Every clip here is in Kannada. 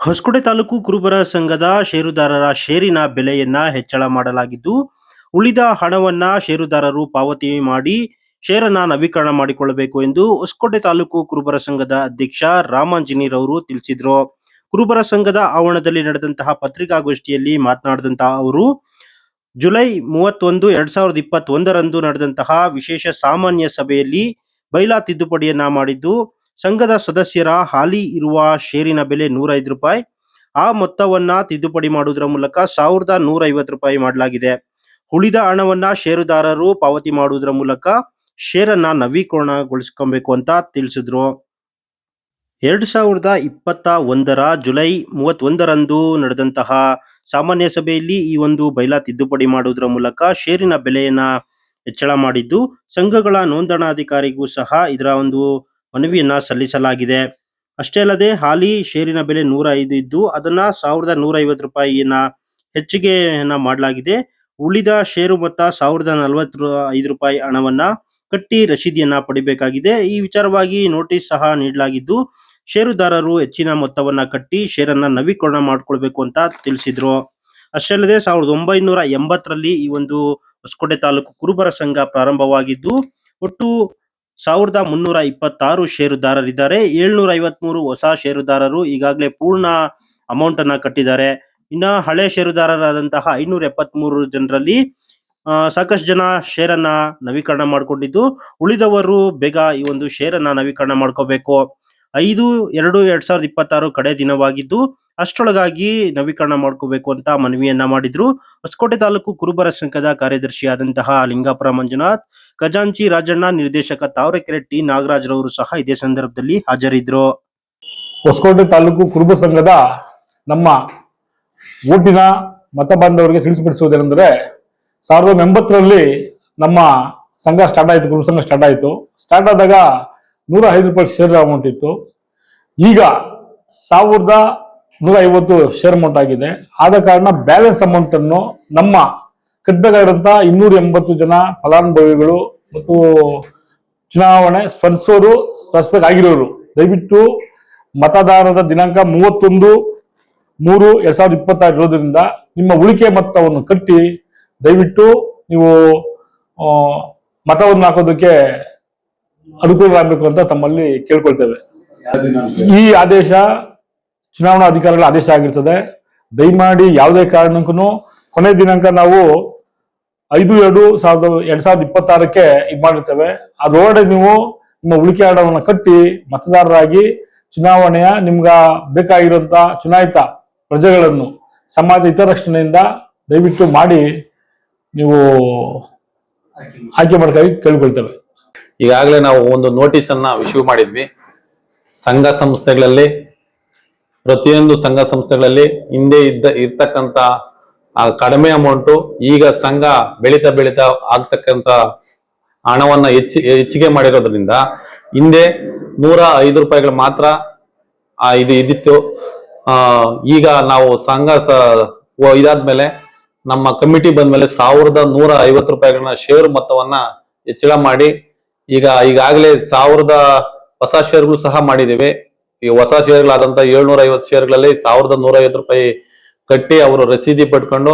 ಹೊಸಕೋಟೆ ತಾಲೂಕು ಕುರುಬರ ಸಂಘದ ಷೇರುದಾರರ ಷೇರಿನ ಬೆಲೆಯನ್ನ ಹೆಚ್ಚಳ ಮಾಡಲಾಗಿದ್ದು, ಉಳಿದ ಹಣವನ್ನ ಷೇರುದಾರರು ಪಾವತಿ ಮಾಡಿ ಷೇರನ್ನ ನವೀಕರಣ ಮಾಡಿಕೊಳ್ಳಬೇಕು ಎಂದು ಹೊಸಕೋಟೆ ತಾಲೂಕು ಕುರುಬರ ಸಂಘದ ಅಧ್ಯಕ್ಷ ರಾಮಾಂಜನೀರ್ ಅವರು ತಿಳಿಸಿದ್ರು. ಕುರುಬರ ಸಂಘದ ಆವರಣದಲ್ಲಿ ನಡೆದಂತಹ ಪತ್ರಿಕಾಗೋಷ್ಠಿಯಲ್ಲಿ ಮಾತನಾಡಿದಂತಹ ಅವರು, ಜುಲೈ ಮೂವತ್ತೊಂದು, ಎರಡ್ ಸಾವಿರದ ಇಪ್ಪತ್ತೊಂದರಂದು ನಡೆದಂತಹ ವಿಶೇಷ ಸಾಮಾನ್ಯ ಸಭೆಯಲ್ಲಿ ಬೈಲಾ ತಿದ್ದುಪಡಿಯನ್ನ ಮಾಡಿದ್ದು ಸಂಘದ ಸದಸ್ಯರ ಹಾಲಿ ಇರುವ ಷೇರಿನ ಬೆಲೆ ನೂರ ಐದು ರೂಪಾಯಿ. ಆ ಮೊತ್ತವನ್ನ ತಿದ್ದುಪಡಿ ಮಾಡುವುದರ ಮೂಲಕ ಸಾವಿರದ ನೂರ ಐವತ್ತು ರೂಪಾಯಿ ಮಾಡಲಾಗಿದೆ. ಉಳಿದ ಹಣವನ್ನ ಷೇರುದಾರರು ಪಾವತಿ ಮಾಡುವುದರ ಮೂಲಕ ಷೇರನ್ನ ನವೀಕರಣಗೊಳಿಸ್ಕೊಬೇಕು ಅಂತ ತಿಳಿಸಿದ್ರು. ಎರಡ್ ಸಾವಿರದ ಇಪ್ಪತ್ತ ಒಂದರ ಜುಲೈ ಮೂವತ್ತೊಂದರಂದು ನಡೆದಂತಹ ಸಾಮಾನ್ಯ ಸಭೆಯಲ್ಲಿ ಈ ಒಂದು ಬೈಲಾ ತಿದ್ದುಪಡಿ ಮಾಡುವುದರ ಮೂಲಕ ಷೇರಿನ ಬೆಲೆಯನ್ನ ಹೆಚ್ಚಳ ಮಾಡಿದ್ದು, ಸಂಘಗಳ ನೋಂದಣಾಧಿಕಾರಿಗೂ ಸಹ ಇದರ ಒಂದು ಮನವಿಯನ್ನ ಸಲ್ಲಿಸಲಾಗಿದೆ. ಅಷ್ಟೇ ಅಲ್ಲದೆ ಹಾಲಿ ಷೇರಿನ ಬೆಲೆ ನೂರ ಐದು ಇದ್ದು, ಅದನ್ನ ಸಾವಿರದ ನೂರ ಐವತ್ತು ರೂಪಾಯಿಯನ್ನ ಹೆಚ್ಚಿಗೆಯನ್ನ ಮಾಡಲಾಗಿದೆ. ಉಳಿದ ಷೇರು ಮೊತ್ತ ಸಾವಿರದ ನಲವತ್ತು ಐದು ರೂಪಾಯಿ ಹಣವನ್ನ ಕಟ್ಟಿ ರಶೀದಿಯನ್ನ ಪಡಿಬೇಕಾಗಿದೆ. ಈ ವಿಚಾರವಾಗಿ ನೋಟಿಸ್ ಸಹ ನೀಡಲಾಗಿದ್ದು, ಷೇರುದಾರರು ಹೆಚ್ಚಿನ ಮೊತ್ತವನ್ನ ಕಟ್ಟಿ ಷೇರನ್ನ ನವೀಕರಣ ಮಾಡಿಕೊಳ್ಬೇಕು ಅಂತ ತಿಳಿಸಿದ್ರು. ಅಷ್ಟೇ ಅಲ್ಲದೆ ಸಾವಿರದ ಒಂಬೈನೂರ ಎಂಬತ್ತರಲ್ಲಿ ಈ ಒಂದು ಹೊಸಕೋಟೆ ತಾಲೂಕು ಕುರುಬರ ಸಂಘ ಪ್ರಾರಂಭವಾಗಿದ್ದು, ಒಟ್ಟು ಸಾವಿರದ ಮುನ್ನೂರ ಇಪ್ಪತ್ತಾರು ಷೇರುದಾರರಿದ್ದಾರೆ. ಏಳ್ನೂರ ಐವತ್ಮೂರು ಹೊಸ ಷೇರುದಾರರು ಈಗಾಗಲೇ ಪೂರ್ಣ ಅಮೌಂಟ್ ಅನ್ನ ಕಟ್ಟಿದ್ದಾರೆ. ಇನ್ನ ಹಳೆ ಷೇರುದಾರರಾದಂತಹ ಐನೂರ ಎಪ್ಪತ್ಮೂರು ಜನರಲ್ಲಿ ಸಾಕಷ್ಟು ಜನ ಶೇರನ್ನ ನವೀಕರಣ ಮಾಡಿಕೊಂಡಿದ್ದು, ಉಳಿದವರು ಬೇಗ ಈ ಒಂದು ಶೇರನ್ನ ನವೀಕರಣ ಮಾಡ್ಕೋಬೇಕು. ಐದು ಎರಡು ಎರಡ್ ಸಾವಿರದ ಇಪ್ಪತ್ತಾರು ಕಡೆ ದಿನವಾಗಿದ್ದು ಅಷ್ಟರೊಳಗಾಗಿ ನವೀಕರಣ ಮಾಡ್ಕೋಬೇಕು ಅಂತ ಮನವಿಯನ್ನ ಮಾಡಿದ್ರು. ಹೊಸಕೋಟೆ ತಾಲೂಕು ಕುರುಬರ ಸಂಘದ ಕಾರ್ಯದರ್ಶಿಯಾದಂತಹ ಲಿಂಗಾಪುರ ಮಂಜುನಾಥ್, ಖಜಾಂಚಿ ರಾಜಣ್ಣ, ನಿರ್ದೇಶಕ ತಾವರೆಕೆರೆ ಟಿ. ನಾಗರಾಜ್ರವರು ಸಹ ಇದೇ ಸಂದರ್ಭದಲ್ಲಿ ಹಾಜರಿದ್ರು. ಹೊಸಕೋಟೆ ತಾಲೂಕು ಕುರುಬ ಸಂಘದ ನಮ್ಮ ಓಟಿನ ಮತ ಬಾಂಧವರಿಗೆ ತಿಳಿಸಿಪಡಿಸುವುದೇನೆಂದರೆ ಸಾವಿರದ ಒಂಬತ್ತರಲ್ಲಿ ನಮ್ಮ ಸಂಘ ಸ್ಟಾರ್ಟ್ ಆಯಿತು, ಕುರುಬ ಸಂಘ ಸ್ಟಾರ್ಟ್ ಆಯಿತು. ಸ್ಟಾರ್ಟ್ ಆದಾಗ ನೂರ ಐದು ರೂಪಾಯಿ ಶೇರ್ ಅಮೌಂಟ್ ಇತ್ತು. ಈಗ ಸಾವಿರದ ನೂರ ಐವತ್ತು ಶೇರ್ ಅಮೌಂಟ್ ಆಗಿದೆ. ಆದ ಕಾರಣ ಬ್ಯಾಲೆನ್ಸ್ ಅಮೌಂಟ್ ಅನ್ನು ನಮ್ಮ ಕಟ್ಟಬೇಕಾದಂತ ಇನ್ನೂರ ಎಂಬತ್ತು ಜನ ಫಲಾನುಭವಿಗಳು ಮತ್ತು ಚುನಾವಣೆ ಸ್ಪರ್ಧಿಸೋರು ಸ್ಪರ್ಧಿಸಬೇಕಾಗಿರೋರು ದಯವಿಟ್ಟು ಮತದಾನದ ದಿನಾಂಕ ಮೂವತ್ತೊಂದು ಮೂರು ಎರಡ್ ಸಾವಿರದ ಇಪ್ಪತ್ತಾರು ನಿಮ್ಮ ಉಳಿಕೆ ಮೊತ್ತವನ್ನು ಕಟ್ಟಿ ದಯವಿಟ್ಟು ನೀವು ಮತವನ್ನು ಹಾಕೋದಕ್ಕೆ ಅನುಕೂಲವಾಗಬೇಕು ಅಂತ ತಮ್ಮಲ್ಲಿ ಕೇಳ್ಕೊಳ್ತೇವೆ. ಈ ಆದೇಶ ಚುನಾವಣಾ ಅಧಿಕಾರಿಗಳ ಆದೇಶ ಆಗಿರ್ತದೆ. ದಯಮಾಡಿ ಯಾವುದೇ ಕಾರಣಕ್ಕೂ ಕೊನೆ ದಿನಾಂಕ ನಾವು ಐದು ಎರಡು ಸಾವಿರದ ಎರಡ್ ಸಾವಿರದ ಇಪ್ಪತ್ತಾರಕ್ಕೆ ಇದು ಮಾಡಿರ್ತೇವೆ. ಅದರೊಳಗಡೆ ನೀವು ನಿಮ್ಮ ಉಳಿಕೆ ಹಣವನ್ನು ಕಟ್ಟಿ ಮತದಾರರಾಗಿ ಚುನಾವಣೆಯ ನಿಮ್ಗ ಬೇಕಾಗಿರುವಂತ ಚುನಾಯಿತ ಪ್ರಜೆಗಳನ್ನು ಸಮಾಜ ಹಿತರಕ್ಷಣೆಯಿಂದ ದಯವಿಟ್ಟು ಮಾಡಿ ನೀವು ಆಯ್ಕೆ ಮಾಡ್ಕೊಳ್ಳಿ ಕೇಳಿಕೊಳ್ತೇವೆ. ಈಗಾಗಲೇ ನಾವು ಒಂದು ನೋಟಿಸ್ ಅನ್ನ ಇಶ್ಯೂ ಮಾಡಿದ್ವಿ. ಸಂಘ ಸಂಸ್ಥೆಗಳಲ್ಲಿ ಪ್ರತಿಯೊಂದು ಸಂಘ ಸಂಸ್ಥೆಗಳಲ್ಲಿ ಹಿಂದೆ ಇದ್ದ ಇರ್ತಕ್ಕಂತ ಕಡಿಮೆ ಅಮೌಂಟು ಈಗ ಸಂಘ ಬೆಳೀತಾ ಬೆಳೀತಾ ಆಗ್ತಕ್ಕಂತ ಹಣವನ್ನ ಹೆಚ್ಚಿ, ಹೆಚ್ಚಿಗೆ ಮಾಡಿರೋದ್ರಿಂದ ಹಿಂದೆ ನೂರ ಐದು ರೂಪಾಯಿಗಳು ಮಾತ್ರ ಇದು ಇದಿತ್ತು ಆ, ಈಗ ನಾವು ಸಂಘ ಇದಾದ್ಮೇಲೆ ನಮ್ಮ ಕಮಿಟಿ ಬಂದ್ಮೇಲೆ ಸಾವಿರದ ನೂರ ಐವತ್ತು ರೂಪಾಯಿಗಳನ್ನ ಷೇರು ಮೊತ್ತವನ್ನ ಹೆಚ್ಚಳ ಮಾಡಿ ಈಗ, ಈಗಾಗಲೇ ಸಾವಿರದ ಹೊಸ ಶೇರ್ಗಳು ಸಹ ಮಾಡಿದ್ದೀವಿ. ಈ ಹೊಸ ಷೇರ್ಗಳಾದಂತ ಏಳ್ನೂರ ಐವತ್ತು ಷೇರ್ಗಳಲ್ಲಿ ಸಾವಿರದ ನೂರ ಐವತ್ತು ರೂಪಾಯಿ ಕಟ್ಟಿ ಅವರು ರಸೀದಿ ಪಡ್ಕೊಂಡು,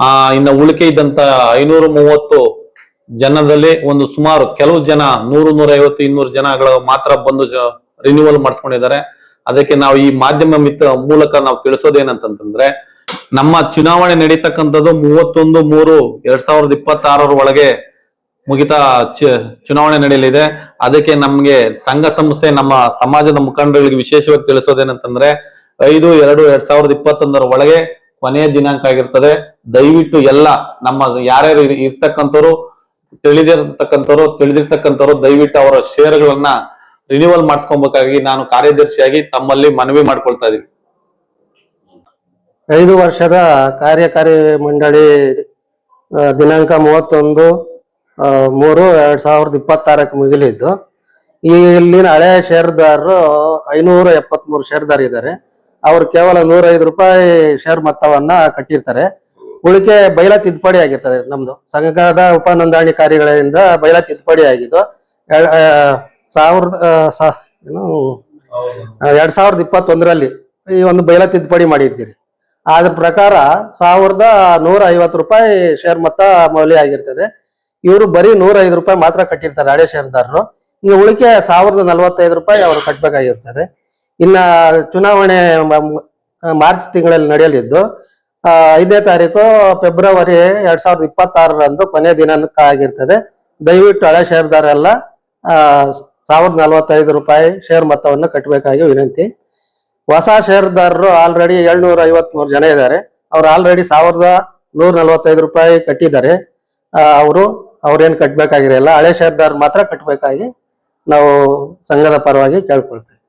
ಆ, ಇನ್ನು ಉಳಿಕೆ ಇದ್ದಂತ ಐನೂರ ಮೂವತ್ತು ಜನದಲ್ಲಿ ಒಂದು ಸುಮಾರು ಕೆಲವು ಜನ, ನೂರು ನೂರ ಐವತ್ತು ಇನ್ನೂರು ಜನಗಳು ಮಾತ್ರ ಬಂದು ರಿನ್ಯೂವಲ್ ಮಾಡಿಸ್ಕೊಂಡಿದ್ದಾರೆ. ಅದಕ್ಕೆ ನಾವು ಈ ಮಾಧ್ಯಮ ಮಿತ್ರ ಮೂಲಕ ನಾವು ತಿಳಿಸೋದೇನಂತಂದ್ರೆ, ನಮ್ಮ ಚುನಾವಣೆ ನಡೀತಕ್ಕಂಥದ್ದು ಮೂವತ್ತೊಂದು ಮೂರು ಎರಡ್ ಸಾವಿರದ ಇಪ್ಪತ್ತಾರರ ಒಳಗೆ ಮುಗಿತಾ ಚುನಾವಣೆ ನಡೆಯಲಿದೆ. ಅದಕ್ಕೆ ನಮ್ಗೆ ಸಂಘ ಸಂಸ್ಥೆ ನಮ್ಮ ಸಮಾಜದ ಮುಖಂಡರಿಗೆ ವಿಶೇಷವಾಗಿ ತಿಳಿಸೋದೇನಂತಂದ್ರೆ, ಐದು, ಎರಡು, ಎರಡ್ ಸಾವಿರದ ಇಪ್ಪತ್ತೊಂದರ ಒಳಗೆ ಕೊನೆಯ ದಿನಾಂಕ ಆಗಿರ್ತದೆ. ದಯವಿಟ್ಟು ಎಲ್ಲ ನಮ್ಮ ಯಾರ್ಯಾರು ಇರ್- ಇರ್ತಕ್ಕಂಥವ್ರು, ತಿಳಿದಿರ್ತಕ್ಕಂಥವ್ರು ತಿಳಿದಿರ್ತಕ್ಕಂಥವ್ರು ದಯವಿಟ್ಟು ಅವರ ಷೇರುಗಳನ್ನ ರಿನ್ಯೂವಲ್ ಮಾಡಿಸ್ಕೊಬೇಕಾಗಿ ನಾನು ಕಾರ್ಯದರ್ಶಿಯಾಗಿ ತಮ್ಮಲ್ಲಿ ಮನವಿ ಮಾಡ್ಕೊಳ್ತಾ ಇದ್ದೀನಿ. ಐದು ವರ್ಷದ ಕಾರ್ಯಕಾರಿ ಮಂಡಳಿ ದಿನಾಂಕ ಮೂವತ್ತೊಂದು ಮೂರು ಎರಡ್ ಸಾವಿರದ ಇಪ್ಪತ್ತಾರಕ್ಕೆ ಮುಗಿಲಿದ್ದು. ಈ ಇಲ್ಲಿನ ಹಳೆ ಷೇರ್ದಾರರು ಐನೂರ ಎಪ್ಪತ್ಮೂರು ಷೇರ್ದಾರ್ ಇದ್ದಾರೆ. ಅವ್ರು ಕೇವಲ ನೂರ ಐದು ರೂಪಾಯಿ ಶೇರ್ ಮೊತ್ತವನ್ನ ಕಟ್ಟಿರ್ತಾರೆ. ಉಳಿಕೆ ಬೈಲ ತಿದ್ದುಪಡಿ ಆಗಿರ್ತದೆ ನಮ್ದು. ಸಂಘದ ಉಪ ನೋಂದಣಿಕಾರಿಗಳಿಂದ ಬೈಲ ತಿದ್ದುಪಡಿ ಆಗಿದ್ದು ಸಾವಿರದ ಏನು, ಎರಡ್ ಸಾವಿರದ ಇಪ್ಪತ್ತೊಂದರಲ್ಲಿ ಈ ಒಂದು ಬೈಲ ತಿದ್ದುಪಡಿ ಮಾಡಿರ್ತೀರಿ. ಅದ್ರ ಪ್ರಕಾರ ಸಾವಿರದ ನೂರ ಐವತ್ತು ರೂಪಾಯಿ ಶೇರ್ ಮೊತ್ತ ಮೌಲ್ಯ ಆಗಿರ್ತದೆ. ಇವರು ಬರೀ ನೂರ ರೂಪಾಯಿ ಮಾತ್ರ ಕಟ್ಟಿರ್ತಾರೆ ಹಳೆ ಶೇರ್ದಾರರು ಇನ್ನು ಉಳಿಕೆ ಸಾವಿರದ ನಲವತ್ತೈದು ರೂಪಾಯಿ ಅವರು ಕಟ್ಟಬೇಕಾಗಿರ್ತದೆ ಇನ್ನ ಚುನಾವಣೆ ಮಾರ್ಚ್ ತಿಂಗಳಲ್ಲಿ ನಡೆಯಲಿದ್ದು ಐದನೇ ತಾರೀಕು ಫೆಬ್ರವರಿ ಎರಡ್ ಸಾವಿರದ ಇಪ್ಪತ್ತಾರರಂದು ಕೊನೆ ದಿನಾಂಕ ಆಗಿರ್ತದೆ ದಯವಿಟ್ಟು ಹಳೆ ಶೇರ್ದಾರೆಲ್ಲ ಆ, ಸಾವಿರದ ನಲವತ್ತೈದು ರೂಪಾಯಿ ಶೇರ್ ಮೊತ್ತವನ್ನು ಕಟ್ಟಬೇಕಾಗಿ ವಿನಂತಿ. ಹೊಸ ಶೇರ್ದಾರರು ಆಲ್ರೆಡಿ ಏಳ್ನೂರ ಐವತ್ಮೂರು ಜನ ಇದ್ದಾರೆ. ಅವ್ರು ಆಲ್ರೆಡಿ ಸಾವಿರದ ನೂರ ನಲವತ್ತೈದು ರೂಪಾಯಿ ಕಟ್ಟಿದ್ದಾರೆ. ಅವರು ಅವ್ರೇನ್ ಕಟ್ಟಬೇಕಾಗಿರಲ್ಲ ಹಳೆ ಶೇರ್ದಾರ್ ಮಾತ್ರ ಕಟ್ಟಬೇಕಾಗಿ ನಾವು ಸಂಘದ ಪರವಾಗಿ ಕೇಳ್ಕೊಳ್ತೇವೆ.